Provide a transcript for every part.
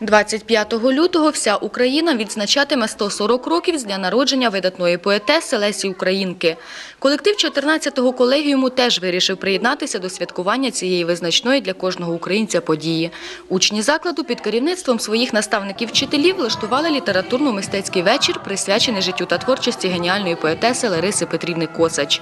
25 лютого вся Україна відзначатиме 140 років з дня народження видатної поетеси Лесі Українки. Колектив 14-го колегіуму теж вирішив приєднатися до святкування цієї визначної для кожного українця події. Учні закладу під керівництвом своїх наставників-вчителів влаштували літературно-мистецький вечір, присвячений життю та творчості геніальної поетеси Лариси Петрівни Косач.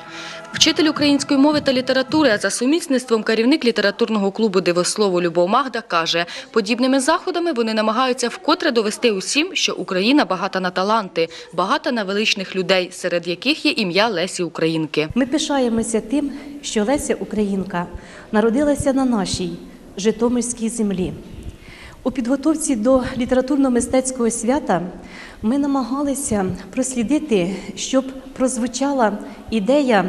Вчитель української мови та літератури, а за сумісництвом керівник літературного клубу «Дивослово» Любов Магда каже, подібними заходами вони намагаються вкотре довести усім, що Україна багата на таланти, багата на величних людей, серед яких є ім'я Лесі Українки. Ми пишаємося тим, що Леся Українка народилася на нашій Житомирській землі. У підготовці до літературно-мистецького свята ми намагалися прослідити, щоб прозвучала ідея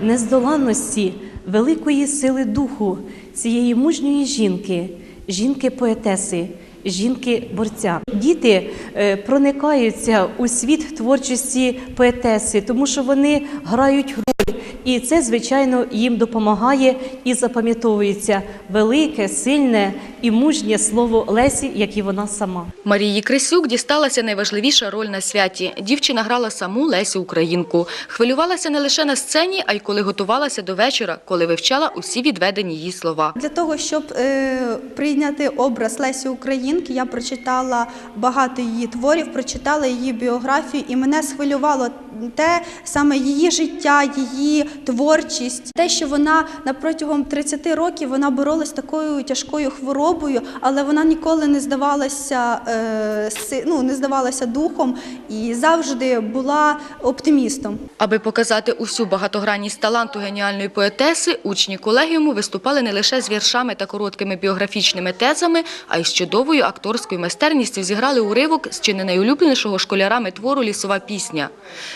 нездоланності великої сили духу цієї мужньої жінки, жінки-поетеси, жінки-борця. Діти е, проникаються у світ творчості поетеси, тому що вони грають роль, і це, звичайно, їм допомагає і запам'ятовується велике, сильне і мужнє слово Лесі, як і вона сама. Марії Крисюк дісталася найважливіша роль на святі. Дівчина грала саму Лесю Українку. Хвилювалася не лише на сцені, а й коли готувалася до вечора, коли вивчала усі відведені їй слова. Для того, щоб е, прийняти образ Лесі Українки, я прочитала багато її творів, прочитала її біографію, і мене схвилювало те саме її життя, її творчість, те, що вона на протягом 30 років вона боролась такою тяжкою хворобою, але вона ніколи не здавалася е, ну, не здавалася духом і завжди була оптимістом. Аби показати усю багатогранність таланту геніальної поетеси, учні колегіуму виступали не лише з віршами та короткими біографічними тезами, а й з чудовою акторською майстерністю зіграли уривок з чи не найулюбленішого школярами твору «Лісова пісня».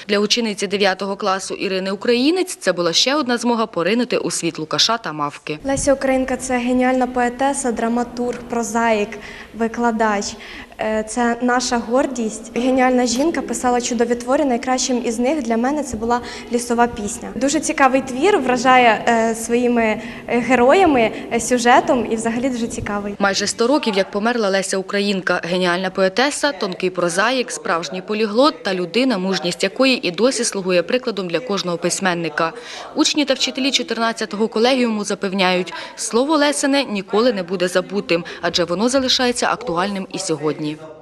Для учениці 9 класу Ірини Українець це була ще одна змога поринути у світ Лукаша та Мавки. Леся Українка це геніальна поетеса, драматург, прозаїк, викладач. Е, Це наша гордість. Геніальна жінка писала чудові твори. Найкращим із них для мене це була лісова пісня. Дуже цікавий твір, вражає е, своїми е, героями, сюжетом і взагалі дуже цікавий. Майже 100 років, як померла Леся Українка, геніальна поетеса, тонкий прозаїк, справжній поліглот та людина, мужність якої і досі слугує прикладом для кожного письменника. Учні та вчителі 14-го колегіуму запевняють, слово Лесине ніколи не буде забутим, адже воно залишається актуальним і сьогодні. you.